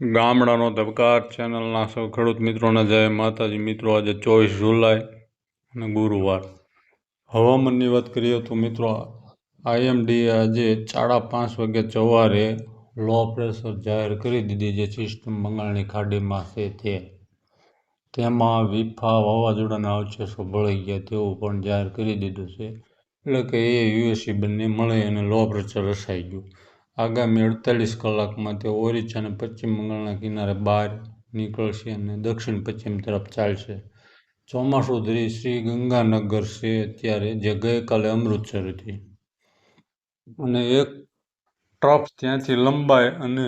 ગામડાનો ધબકાર, ચેનલના સૌ ખેડૂત મિત્રોને જય માતાજી. મિત્રો, આજે ચોવીસ જુલાઈ અને ગુરુવાર. હવામાનની વાત કરીએ તો મિત્રો આઈએમડીએ આજે સાડા પાંચ વાગે સવારે લો પ્રેશર જાહેર કરી દીધી, જે સિસ્ટમ બંગાળની ખાડીમાં છે તે. તેમાં વિફા વાવાઝોડાના અવશેષો ભળી ગયા તેવું પણ જાહેર કરી દીધું છે. એટલે કે એ યુએસી બંને મળે અને લો પ્રેશર રસાઈ ગયું. આગામી અડતાલીસ કલાકમાં તે ઓરિસ્સા અને પશ્ચિમ બંગાળના કિનારે બહાર નીકળશે અને દક્ષિણ પશ્ચિમ તરફ ચાલશે. ચોમાસું ધરી શ્રી ગંગાનગર છે અત્યારે જે ગઈકાલે અમૃતસર હતી. અને એક ટ્રફ ત્યાંથી લંબાય અને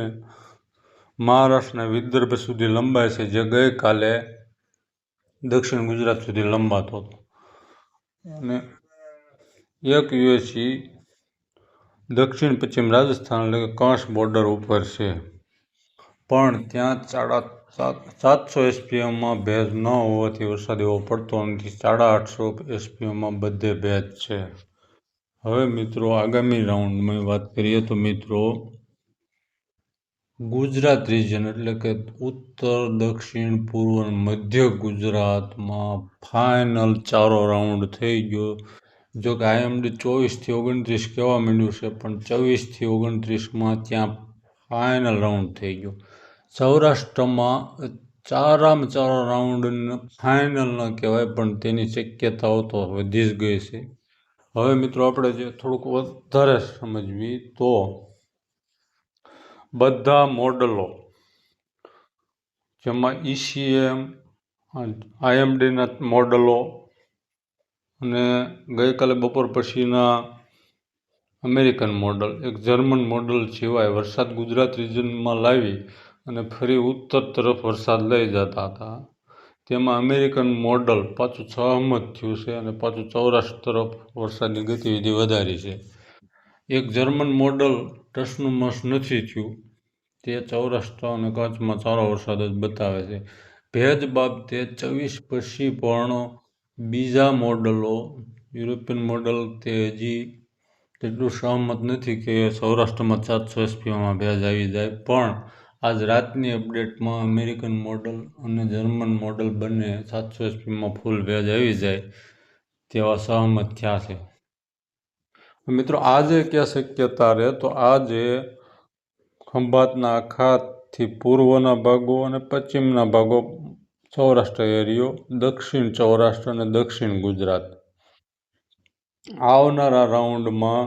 મહારાષ્ટ્રના વિદર્ભ સુધી લંબાય છે, જે ગઈકાલે દક્ષિણ ગુજરાત સુધી લંબાતો હતો. અને એક યુએસી દક્ષિણ પશ્ચિમ રાજસ્થાન એટલે કે કચ્છ બોર્ડર ઉપર છે. પણ ત્યાં સાડા સાત, સાતસો એસપીએમમાં ભેજ ન હોવાથી વરસાદ એવો પડતો નથી. સાડા આઠસો એસપીએમમાં બધે ભેજ છે. હવે મિત્રો આગામી રાઉન્ડમાં વાત કરીએ તો મિત્રો ગુજરાત રિજન એટલે કે ઉત્તર, દક્ષિણ, પૂર્વ મધ્ય ગુજરાતમાં ફાઇનલ ચારો રાઉન્ડ થઈ ગયો. જો કે આઈએમડી ચોવીસથી ઓગણત્રીસ કહેવા માંડ્યું છે, પણ ચોવીસથી ઓગણત્રીસમાં ત્યાં ફાઇનલ રાઉન્ડ થઈ ગયો. સૌરાષ્ટ્રમાં ચારામાં ચારો રાઉન્ડ ફાઇનલ ન કહેવાય, પણ તેની શક્યતાઓ તો વધી જ ગઈ છે. હવે મિત્રો આપણે જે થોડુંક વધારે સમજવી, તો બધા મોડલો જેમાં ઈસીએમ આઈએમડીના મોડલો અને ગઈકાલે બપોર પછીના અમેરિકન મોડલ, એક જર્મન મોડલ સિવાય વરસાદ ગુજરાત રિજનમાં લાવી અને ફરી ઉત્તર તરફ વરસાદ લઈ જતા હતા. તેમાં અમેરિકન મોડલ પાછું સહમત થયું છે અને પાછું સૌરાષ્ટ્ર તરફ વરસાદની ગતિવિધિ વધારી છે. એક જર્મન મોડલ ટસનું મસ નથી થયું. તે સૌરાષ્ટ્ર અને કચ્છમાં સારો વરસાદ જ બતાવે છે. ભેજ બાબતે ચોવીસ પછી પણ બીજા મોડલો, યુરોપિયન મોડલ તે હજી તેટલું સહમત નથી કે સૌરાષ્ટ્રમાં સાતસો એસપીઓમાં ભેજ આવી જાય, પણ આજ રાતની અપડેટમાં અમેરિકન મોડલ અને જર્મન મોડલ બંને સાતસો એસપીમાં ફૂલ ભેજ આવી જાય તેવા સહમત થયા છે. મિત્રો, આજે ક્યાં શક્યતા રહે? તો આજે ખંભાતના આખાથી પૂર્વના ભાગો અને પશ્ચિમના ભાગો સૌરાષ્ટ્ર એરિયો, દક્ષિણ સૌરાષ્ટ્ર અને દક્ષિણ ગુજરાત. આવનારા રાઉન્ડમાં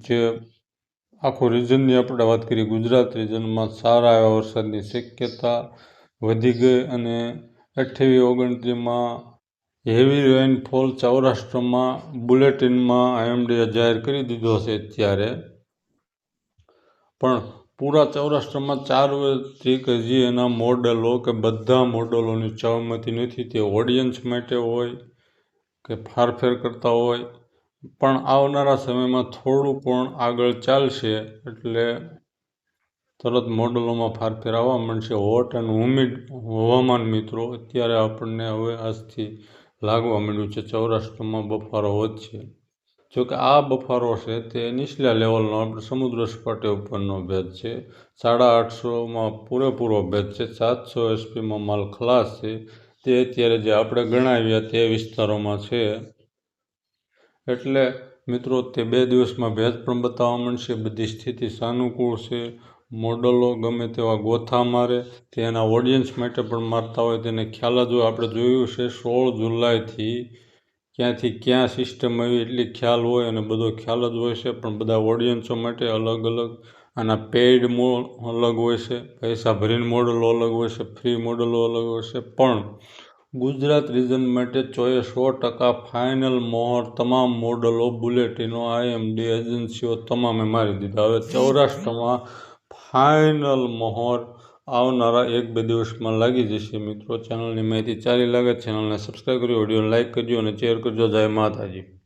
જે આખું રિજનની આપણે વાત કરીએ, ગુજરાત રિજનમાં સારા એવા વરસાદની શક્યતા વધી ગઈ અને અઠ્યાવીસ, ઓગણત્રીસમાં હેવી રેઇનફોલ સૌરાષ્ટ્રમાં બુલેટિનમાં આઈએમડીએ જાહેર કરી દીધો છે અત્યારે. પણ પૂરા સૌરાષ્ટ્રમાં ચાર વર્ષથી કે જે એના મોડલો કે બધા મોડલોની સહમતી નથી. તે ઓડિયન્સ માટે હોય કે ફારફેર કરતા હોય. પણ આવનારા સમયમાં થોડું પણ આગળ ચાલશે એટલે તરત મોડલોમાં ફારફેર આવવા માંડશે. હોટ એન્ડ હુમિડ હવામાન મિત્રો, અત્યારે આપણને હવે આજથી લાગવા માંડ્યું છે સૌરાષ્ટ્રમાં બફારો વધશે. જોકે આ બફારો છે તે નીચલા લેવલનો આપણે સમુદ્ર સપાટી ઉપરનો ભેજ છે. સાડા આઠસોમાં પૂરેપૂરો ભેજ છે. સાતસો એસપીમાં માલ ખલાસ છે. તે અત્યારે જે આપણે ગણાવ્યા તે વિસ્તારોમાં છે. એટલે મિત્રો, તે બે દિવસમાં ભેજ પણ બતાવવા માંડશે બધી સ્થિતિ સાનુકૂળ છે. મોડલો ગમે તેવા ગોથા મારે તે એના ઓડિયન્સ માટે પણ મારતા હોય, તેને ખ્યાલ જ હોય. આપણે જોયું છે સોળ જુલાઈથી ક્યાંથી ક્યાં સિસ્ટમ આવી એટલી ખ્યાલ હોય અને બધો ખ્યાલ જ હોય છે, પણ બધા ઓડિયન્સો માટે અલગ અલગ. આના પેઇડ મો અલગ હોય છે, પૈસા ભરીને મોડલો અલગ હોય છે ફ્રી મોડલો અલગ હોય છે, પણ ગુજરાત રિજન માટે ચોએ સો ટકા ફાઇનલ મોહર તમામ મોડલો બુલેટિનો આઈએમડી એજન્સીઓ તમામે મારી દીધા. હવે સૌરાષ્ટ્રમાં ફાઇનલ મોહર આવનારા એક બે દિવસમાં લાગી જશે. મિત્રો ચેનલની માહિતી ચાલી લાગે ચેનલને સબસ્ક્રાઈબ કરી ઓડિયોને લાઇક કરજો અને શેર કરજો. જય માતાજી.